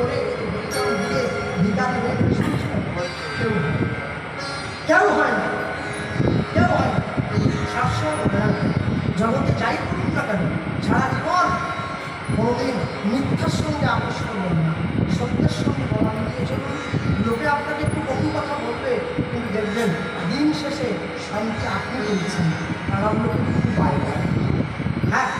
করে কেউ হয় না। কেউ হয় না। সবসময় জগতে যাই করুন না কেন, সারা জীবন কোনোদিন মিথ্যার সঙ্গে আপোষ করবেন না। সত্যের সঙ্গে বলা মিলিয়ে চলুন লোকে আপনাকে একটু কটু কথা বলবে, কিন্তু দেখবেন দিন শেষে শান্তি আপনি পেয়েছেন। তারা লোকে কিন্তু বাইরে হ্যাঁ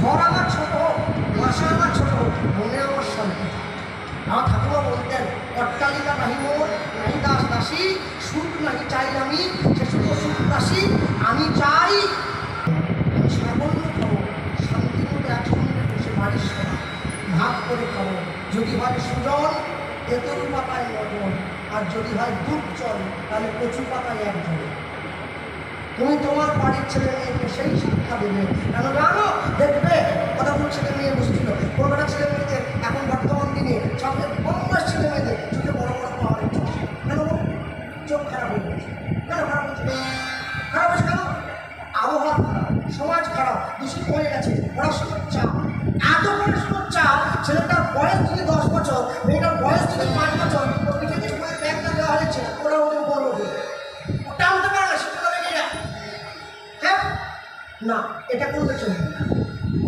ঘর আমার ছোট হোক বাসা আমার ছোট হোক মনে আমার শান্তি থাকে। আমার ঠাকুমা বলতেন অট্টালিকা নাহি মোর নাহি দাসী সুখ নাহি চাই আমি? সে শুধু সুখ দাসী আমি চাই সামান্য খাব শান্তি মতো একসঙ্গে বসে বাড়ির সবাই ভাগ করে খাব। যদি হয় সুজন, তেতল পাতায় নজন আর যদি হয় দুর্জল তাহলে কচু পাতায় একজন তুমি তোমার বাড়ির ছেলে মেয়েকে সেই শিক্ষা দেবে। কেন জানো? দেখবে কতগুলো ছেলে মেয়ে বসছিল কলকাতা ছেলে মেয়েদের এখন বর্তমান দিনে সবচেয়ে কম ছেলে মেয়েদের। হচ্ছে কেন? আবহাওয়া সমাজ খারাপ, দূষিত হয়ে গেছে পড়াশোনার চাপ এত পড়াশোনার চাপ ছেলেটার বয়স যদি দশ বছর, মেয়েটার বয়স যদি পাঁচ বছর ব্যাগটা দেওয়া হয়েছে, ওরা ওদের বড় ওটা হতে পারে না, সেটা হ্যাঁ? না, এটা করলে চলবে না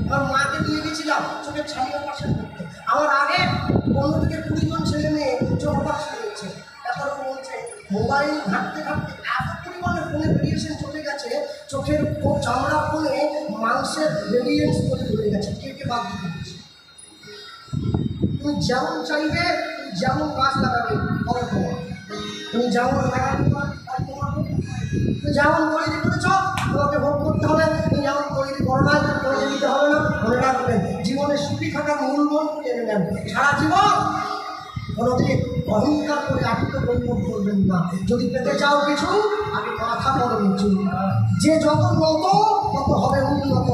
আমার মাকে দিয়ে গেছিলাম, চোখের ছানি অপারেশন করতে। আমার আগে পনেরো থেকে কুড়ি জন ছেলে মেয়ে চোখ এখন বলছে, মোবাইল ঘাঁটতে ঘাঁটতে এত পরিমাণে ফোনে রেডিয়েশন চলে গেছে, চোখের চামড়া ফোনে মাংসের রেডিয়েন্স তৈরি হয়ে গেছে। কে কে বাদ দিচ্ছে তুমি যেমন চাইবে, তুমি যেমন গাছ লাগাবে, হবে তোমার। তুমি যেমন লাগাবে যেমন তৈরি করেছ, তোমাকে ভোগ করতে হবে। তুমি যেমন তৈরি করো না, তোমাকে দিতে হবে না, মনে রাখবেন জীবনে সুখী থাকার মূল মন্ত্র জেনে নেন সারা জীবন কোনোদিন অহংকার করে আপনি আত্মগোপন করবেন না। যদি পেতে চাও কিছু আগে মাথা বড় নিচু যে যত নত তত হবে উন্নত।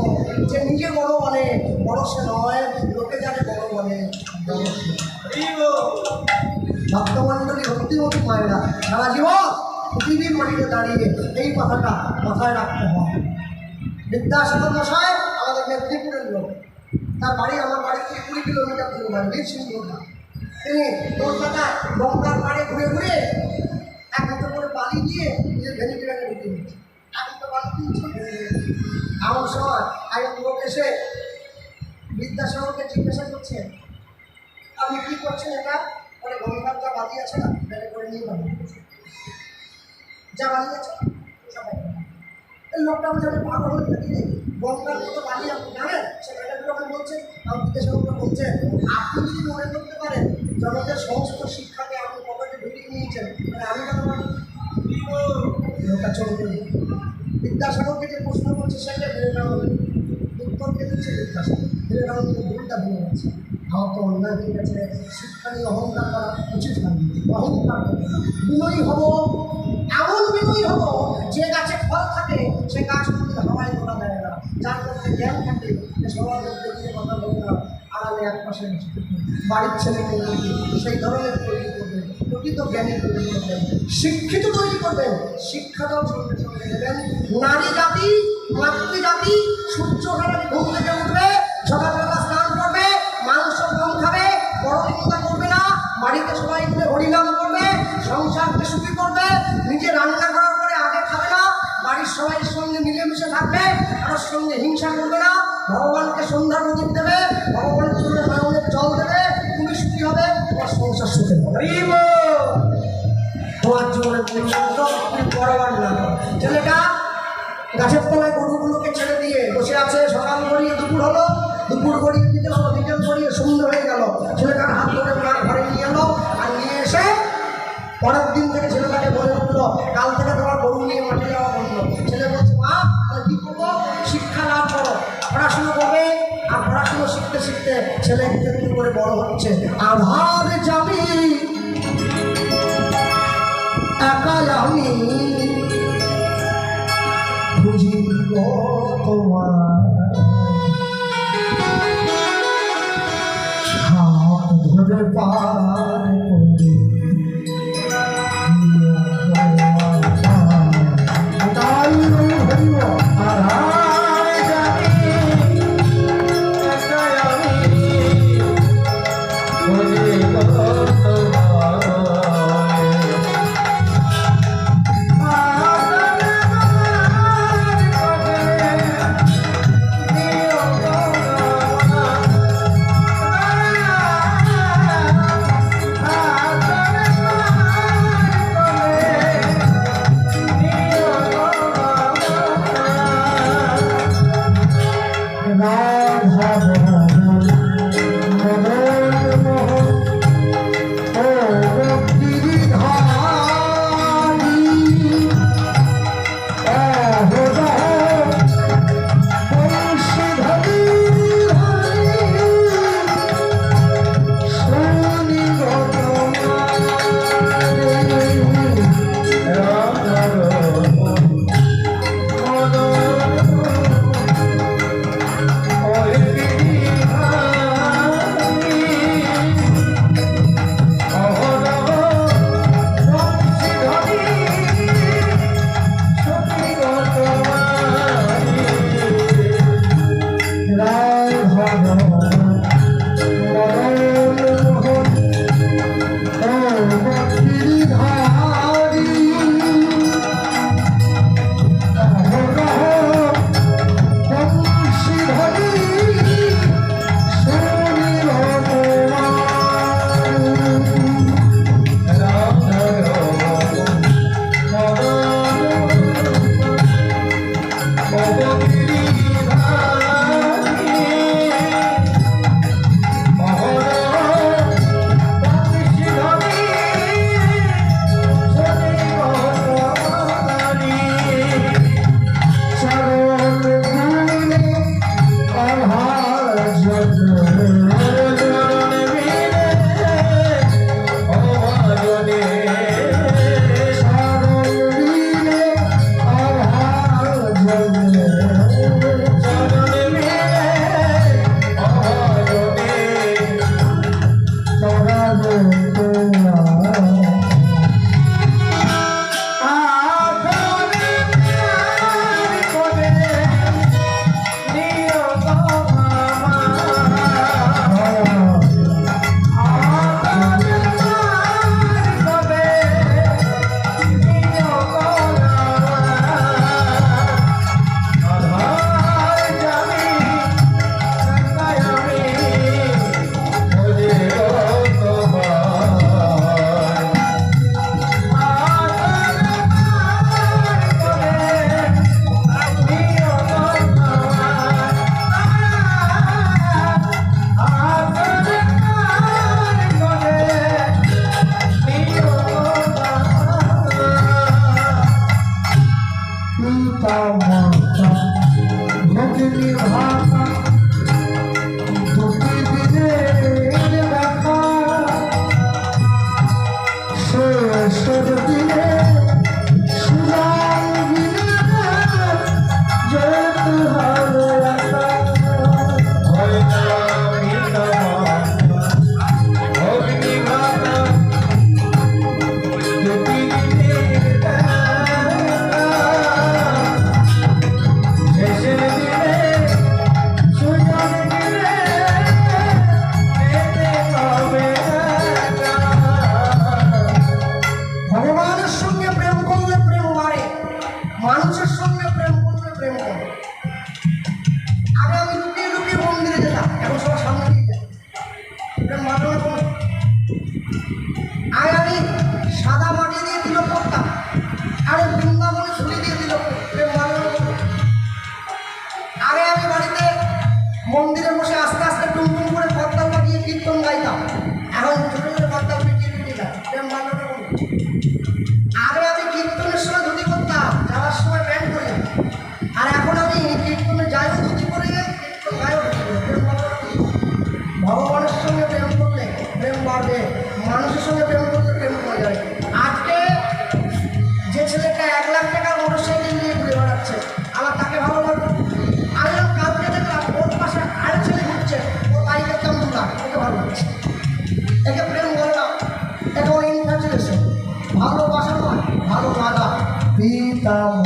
যে নিজে বড় বলে বড় সে নয়, লোকে যাকে বড় বলে ভক্তমণ্ডলী ভক্তিমতী মায়েরা, সারা জীবন পৃথিবীর মাটিতে দাঁড়িয়ে এই কথাটা মাথায় রাখতে হয়। বিদ্যাসাগর মশাই আমাদের মেদিনীপুরের লোক তার বাড়ি, আমার বাড়ি থেকে কুড়ি কিলোমিটার দূরে, বাড়ি বীরসিংহটা তিনি কলকাতায় গঙ্গার পাড়ে ঘুরে ঘুরে এক মতো করে বালি দিয়ে নিজের ভেনিটি ব্যাগে ঢুকে নিচ্ছে এখন তো বালি এক এসে বিদ্যাসাগরকে জিজ্ঞাসা করছে, আপনি কি করছেন এটা? বলে গঙ্গার যা না ব্যাগে করে নিয়ে বালি যা বালি আছে লোকটা বলছে আমি পাগল হয়ে থাকি গঙ্গার মতো বালি আপনি জানেন? সে ব্যাটাগুলো আমাকে বলছে আমার বিদ্যাসাগরকে বলছে আপনি যদি মনে করতে পারেন জগতের সমস্ত শিক্ষাকে আপনি পকেটে ঢুকিয়ে নিয়েছেন। মানে আমি পারব? লোকটা বিদ্যাসাগরকে যে প্রশ্ন করছে, সেটা ভেবে নেওয়া হলো উত্তর কে দিচ্ছে বিদ্যাসাগর। ভেবে নেওয়া হলো ভুলটা ভুলে গেছে আমার তো অন্যায় হয়ে গেছে। শিক্ষা নিয়ে অহংকার করা উচিত হয়নি। অহংকার বিনয়ী হব, এমন বিনয়ী হব, যে গাছে ফল থাকে, সে গাছ কিন্তু হাওয়ায় দেয় না। যার মধ্যে জ্ঞান থাকে সবার মধ্যে কথা না। আড়ালে এক পাশে। বাড়ির ছেলে সেই ধরনের তৈরি করবেন, প্রকৃত জ্ঞানী তৈরি করবেন, শিক্ষিত তৈরি করবেন, শিক্ষাটাও সঙ্গে সঙ্গে দেবেন নারী জাতি মাতৃজাতি সূর্য ওঠার ঘুম থেকে উঠবে সকালবেলা স্নান করবে, মাংস কম খাবে বড় চিন্তা করবে না, বাড়িতে সবাই মিলে হরিনাম করবে, সংসারকে সুখী করবে, নিজে রান্না না বাড়ির সবাই সঙ্গে মিলেমিশে থাকবে কারোর সঙ্গে হিংসা করবে না। ভগবানকে সন্ধ্যা প্রদীপ দেবে ভগবানের জন্য নয়নের জল দেবে তুমি সুখী হবে তোমার সংসার সুখে হবে। তোমার পরিবর্তন তুমি পরবার না। ছেলেটা গাছের তলায় গরুগুলোকে ছেড়ে দিয়ে বসে আছে সকাল গড়িয়ে দুপুর হলো। দুপুর গড়িয়ে বিকেল হলো বিকেল গড়িয়ে সন্ধ্যে হয়ে গেল। ছেলেটার হাত পরের দিন থেকে ছেলেটাকে বলে উঠল, কাল থেকে তোমার গরু নিয়ে মাঠে যাওয়া বলল ছেলে বলছে, মা, তাহলে করব? শিক্ষা লাভ করো পড়াশুনো করবে আর পড়াশুনো শিখতে শিখতে ছেলে একটু একটু করে বড় হচ্ছে। আধার যাবি একা আমি প্রেম বাড়বে পিতা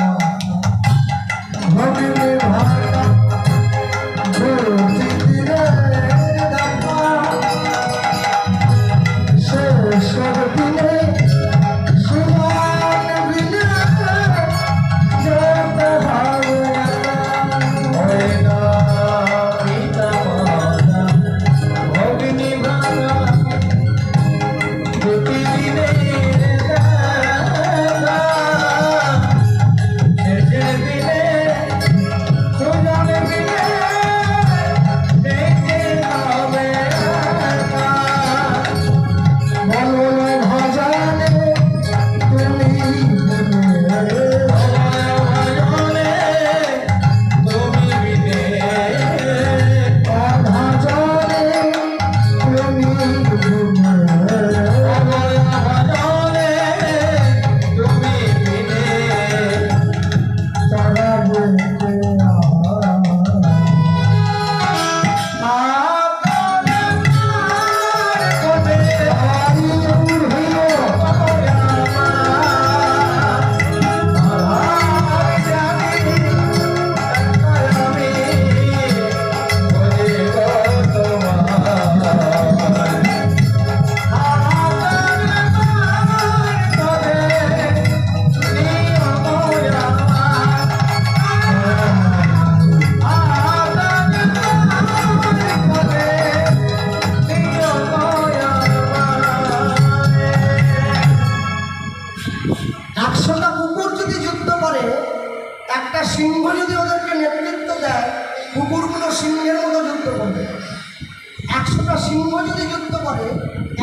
যদি যুদ্ধ করে,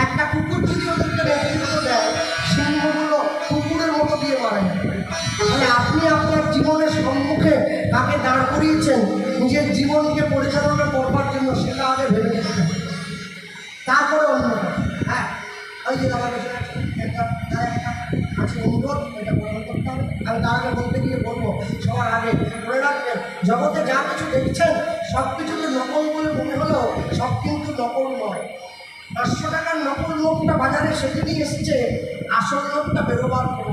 একটা কুকুর যদি ওদেরকে নেতৃত্ব দেয়, সিংহগুলো কুকুরের মতো দিয়ে মারা। মানে আপনি আপনার জীবনের সম্মুখে তাকে দাঁড় করিয়েছেন, নিজের জীবনকে পরিচালনা করবার জন্য সেটা আগে ভেবে নিতে তারপরে অন্য হ্যাঁ ওই যে দাদা একটা অনুরোধ, এটা আমি তার বলতে গিয়ে বলব, সবার আগে মনে রাখবেন, জগতে যা কিছু দেখছেন সব কিছুকে নকল বলে মনে হলেও সব কিন্তু নকল নয়। পাঁচশো টাকার নকল নোটটা বাজারে সেদিনই এসছে। আসল নোটটা বেরোবার পর।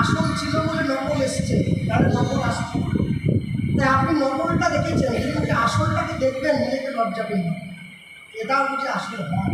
আসল ছিল বলে নকল এসছে। তাহলে নকল আসছে তাই আপনি নকলটা দেখেছেন? কিন্তু আসলটাকে দেখবেন নিজেকে লজ্জা পেয়ে এটাও যে আসল হয়